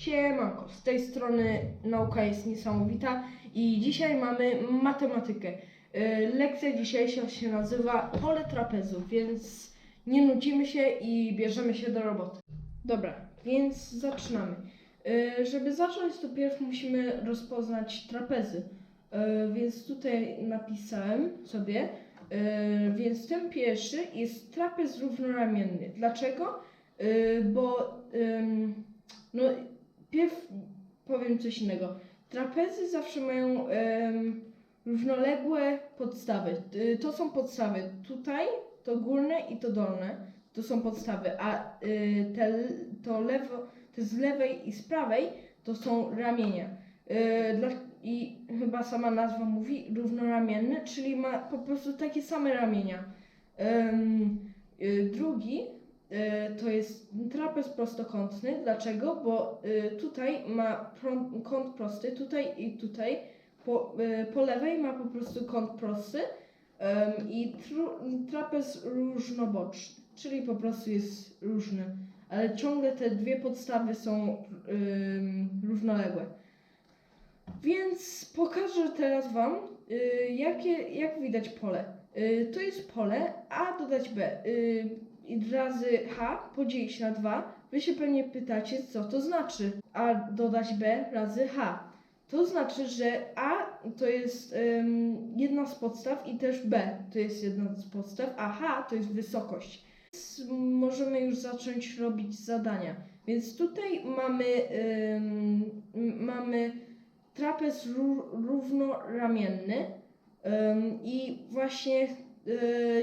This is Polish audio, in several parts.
Siemanko, z tej strony nauka jest niesamowita i dzisiaj mamy matematykę. Yy, Lekcja dzisiejsza się nazywa pole trapezu, więc nie nudzimy się i bierzemy się do roboty. Dobra, więc zaczynamy. Yy, Żeby zacząć, to pierw musimy rozpoznać trapezy. Yy, Więc tutaj napisałem sobie, więc ten pierwszy jest trapez równoramienny. Dlaczego? Bo no, Pierw powiem coś innego. Trapezy zawsze mają równoległe podstawy. Y, To są podstawy tutaj, to górne i to dolne. To są podstawy, a y, te, to lewo, te z lewej i z prawej to są ramienia. Y, Dla, I chyba sama nazwa mówi równoramienny, czyli ma po prostu takie same ramienia. Y, Drugi to jest trapez prostokątny. Dlaczego? Bo y, tutaj ma kąt prosty, tutaj i tutaj. Po, y, po lewej ma po prostu kąt prosty i trapez różnoboczny, czyli po prostu jest różny. Ale ciągle te dwie podstawy są równoległe. Więc pokażę teraz Wam, y, jakie, jak widać pole. Y, to jest pole A dodać B. Razy H podzielić na 2. Wy się pewnie pytacie, co to znaczy A dodać B razy H. To znaczy, że A to jest ym, jedna z podstaw i też B to jest jedna z podstaw, a H to jest wysokość. Więc możemy już zacząć robić zadania. Więc tutaj mamy, ym, m- mamy trapez ró- równoramienny ym, i właśnie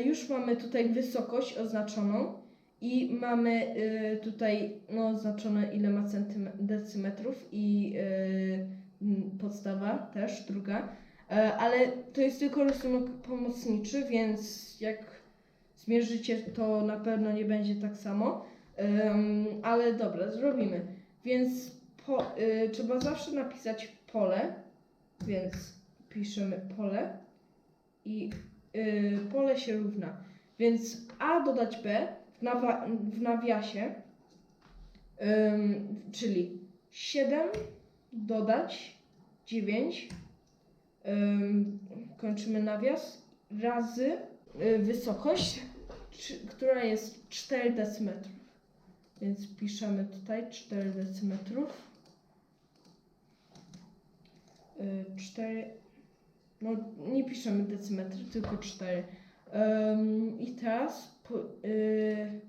już mamy tutaj wysokość oznaczoną i mamy y, tutaj no, oznaczone ile ma decymetrów i m, podstawa też, druga. E, ale to jest tylko rysunek pomocniczy, więc jak zmierzycie, to na pewno nie będzie tak samo. Ale dobra, zrobimy. Więc po, trzeba zawsze napisać pole, więc piszemy pole i y, pole się równa. Więc A dodać B w, w nawiasie, czyli 7 dodać 9, ym, kończymy nawias, razy y, wysokość, która jest 4 decymetrów. Więc piszemy tutaj 4 decymetrów. 4. No, nie piszemy decymetry, tylko 4. Ym, I teraz. Po, y,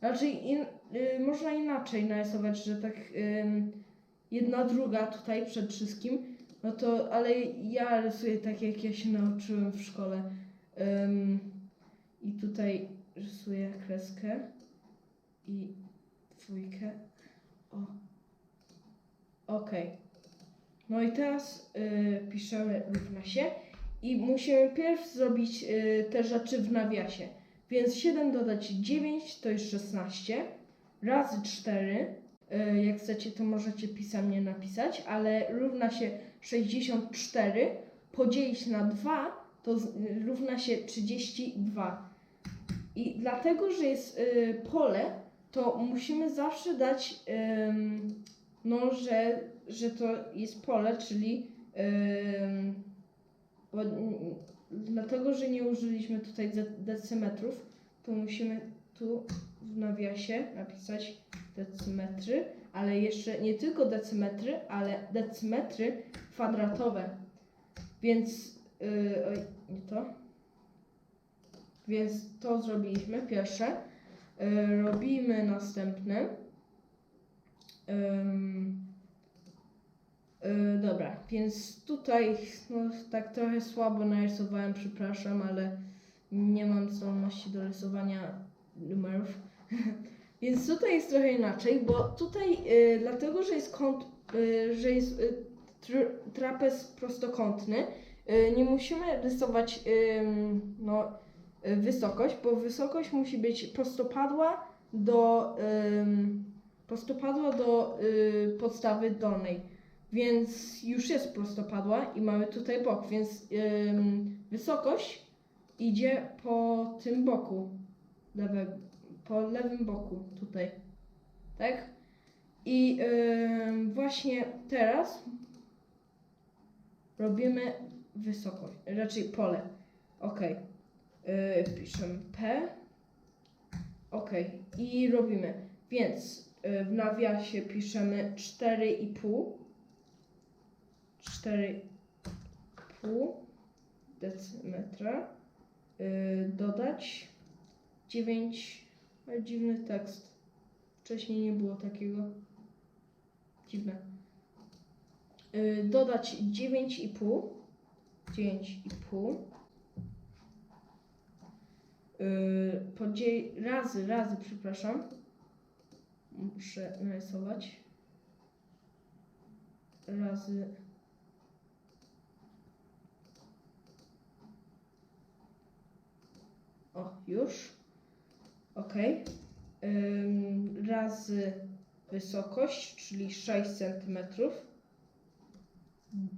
raczej in, y, można inaczej narysować, że tak jedna druga tutaj przed wszystkim. No to, ale ja rysuję tak, jak ja się nauczyłem w szkole. Ym, I tutaj rysuję kreskę i dwójkę. O. Okej. No i teraz y, piszemy równa się i musimy pierw zrobić y, te rzeczy w nawiasie. Więc 7 dodać 9 to jest 16 razy 4. Y, jak chcecie, to możecie pisemnie napisać, ale równa się 64 podzielić na 2 to z, równa się 32. I dlatego, że jest y, pole, to musimy zawsze dać, no, że, że to jest pole, czyli ym, bo, dlatego, że nie użyliśmy tutaj de- decymetrów, to musimy tu w nawiasie napisać decymetry, ale jeszcze nie tylko decymetry, ale decymetry kwadratowe. Więc, yy, oj, nie to. Więc to zrobiliśmy pierwsze. Yy, robimy następne. Ym, yy, dobra, więc tutaj no, tak trochę słabo narysowałem, przepraszam, ale nie mam zdolności do rysowania numerów. więc tutaj jest trochę inaczej, bo tutaj yy, dlatego, że jest kąt, yy, że jest yy, tr- trapez prostokątny, yy, nie musimy rysować ym, no, wysokość, bo wysokość musi być prostopadła do, prostopadła do podstawy dolnej. Więc już jest prostopadła i mamy tutaj bok, więc ym, wysokość idzie po tym boku, lewe, po lewym boku tutaj, tak? I ym, właśnie teraz robimy wysokość, raczej pole. Ok. Yy, piszemy P. Ok. I robimy. Więc yy, w nawiasie piszemy 4,5. 4,5 decymetra. Yy, dodać 9. Ale dziwny tekst. Wcześniej nie było takiego. Dziwne. Yy, dodać 9,5. 9,5. Yy, podziel razy, razy, przepraszam. Muszę narysować. Razy. O, już. Ok. Ym, razy wysokość, czyli 6 cm.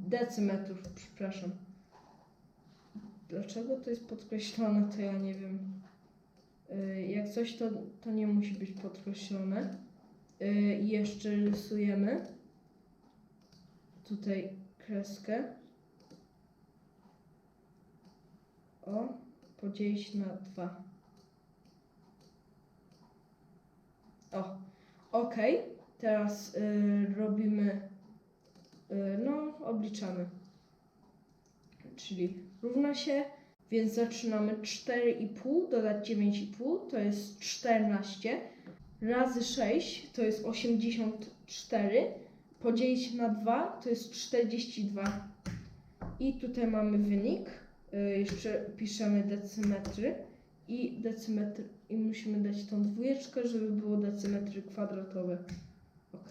Decymetrów, przepraszam. Dlaczego to jest podkreślone, to ja nie wiem. Y, Jak coś, to, to nie musi być podkreślone. Y, I jeszcze rysujemy tutaj kreskę. O, podzielić na dwa. O, ok. Teraz y, robimy, y, no, obliczamy. Czyli równa się, więc zaczynamy 4,5 dodać 9,5 to jest 14 razy 6 to jest 84 podzielić na 2 to jest 42 i tutaj mamy wynik jeszcze piszemy decymetry i decymetr i musimy dać tą dwójeczkę, żeby było decymetry kwadratowe ok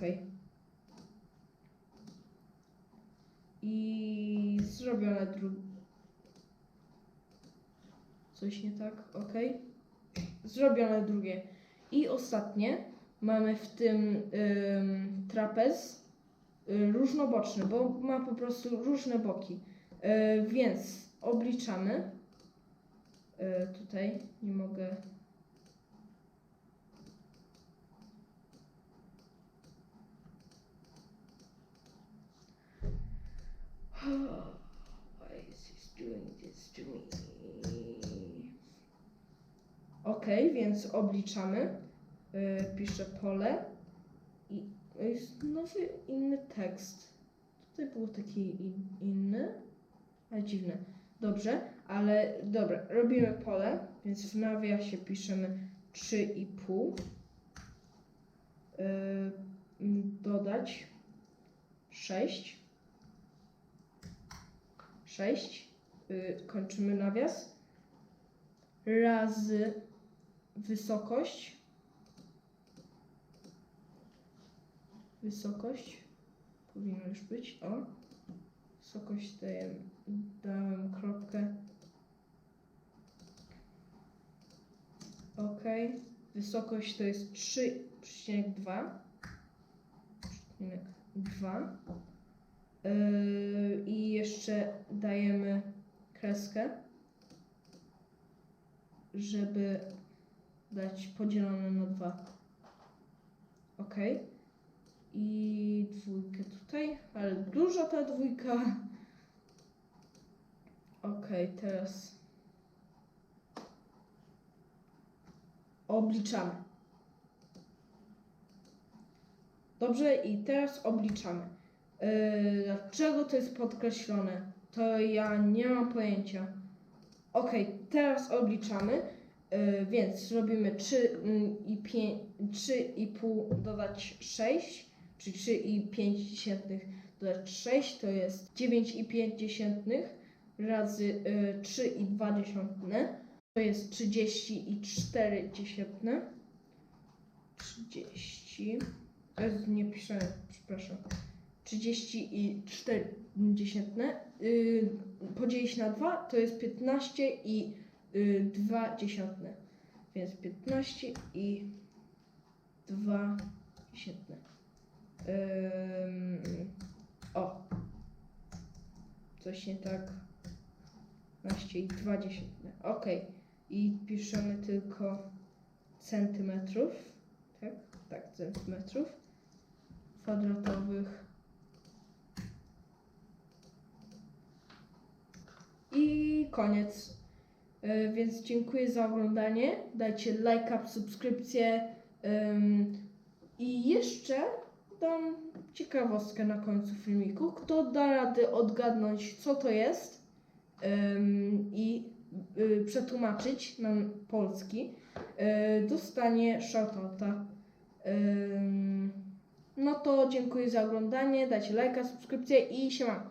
i zrobione drugie coś nie tak, ok. Zrobione drugie. I ostatnie mamy w tym ym, trapez y, różnoboczny, bo ma po prostu różne boki. Y, więc obliczamy. Y, tutaj nie mogę. Why is he doing this to me? Ok, więc obliczamy. Yy, piszę pole i jest nowy, inny tekst. Tutaj był taki in, inny, ale dziwny. Dobrze, ale dobra, robimy pole, więc w nawiasie piszemy 3,5. Yy, dodać 6. 6. Yy, kończymy nawias. Razy wysokość. Wysokość powinno już być. O. Wysokość daję, Wysokość to jest 3,2. 2. Yy, I jeszcze dajemy kreskę, żeby dać podzielone na 2. Ok. I dwójkę tutaj, ale duża ta dwójka. Ok, teraz obliczamy. Dobrze, i teraz obliczamy. Yy, dlaczego to jest podkreślone? To ja nie mam pojęcia. Ok, teraz obliczamy. Yy, więc robimy 3 mm, i 5, 3,5 dodać 6, czyli 3,5 dodać 6 to jest 9,5 razy yy, 3,2 to jest 34 dziesiętne. 30. To jest nie piszę, przepraszam. 34 dziesiętne. Yy, podzielić na 2 to jest 15 i y, 2 dziesiątne. Więc 15 i 2 dziesiętne. Ym, o. Coś nie tak. 15 i 2 dziesiętne. Ok i piszemy tylko centymetrów, tak? Tak, centymetrów kwadratowych. I koniec. E, więc dziękuję za oglądanie. Dajcie lajka, subskrypcję. I jeszcze dam ciekawostkę na końcu filmiku. Kto da rady odgadnąć, co to jest i przetłumaczyć na polski, y, dostanie shoutouta. Ym, No to dziękuję za oglądanie. Dajcie lajka, subskrypcję i siemanko.